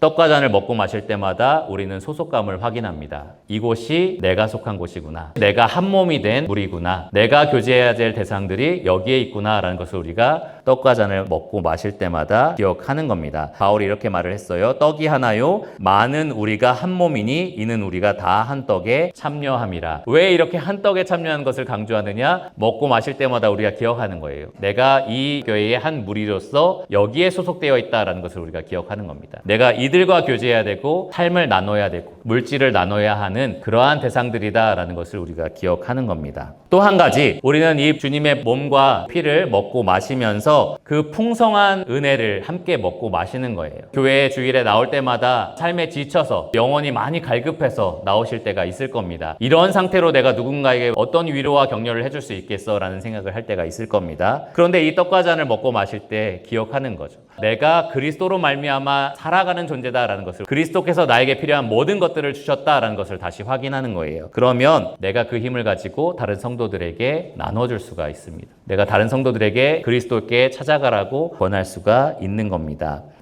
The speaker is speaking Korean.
떡과 잔을 먹고 마실 때마다 우리는 소속감을 확인합니다. 이곳이 내가 속한 곳이구나. 내가 한 몸이 된 무리구나. 내가 교제해야 될 대상들이 여기에 있구나라는 것을 우리가 떡과 잔을 먹고 마실 때마다 기억하는 겁니다. 바울이 이렇게 말을 했어요. 떡이 하나요. 많은 우리가 한 몸이니 이는 우리가 다 한 떡에 참여함이라. 왜 이렇게 한 떡에 참여하는 것을 강조하느냐? 먹고 마실 때마다 우리가 기억하는 거예요. 내가 이 교회의 한 무리로서 여기에 소속되어 있다라는 것을 우리가 기억하는 겁니다. 내가 이 들과 교제해야 되고 삶을 나눠야 되고 물질을 나눠야 하는 그러한 대상들이다라는 것을 우리가 기억하는 겁니다. 또 한 가지 우리는 이 주님의 몸과 피를 먹고 마시면서 그 풍성한 은혜를 함께 먹고 마시는 거예요. 교회 주일에 나올 때마다 삶에 지쳐서 영혼이 많이 갈급해서 나오실 때가 있을 겁니다. 이런 상태로 내가 누군가에게 어떤 위로와 격려를 해줄 수 있겠어라는 생각을 할 때가 있을 겁니다. 그런데 이 떡과 잔을 먹고 마실 때 기억하는 거죠. 내가 그리스도로 말미암아 살아가는 존재다라는 것을 그리스도께서 나에게 필요한 모든 것들을 주셨다라는 것을 다시 확인하는 거예요. 그러면 내가 그 힘을 가지고 다른 성도들에게 나눠줄 수가 있습니다. 내가 다른 성도들에게 그리스도께 찾아가라고 권할 수가 있는 겁니다.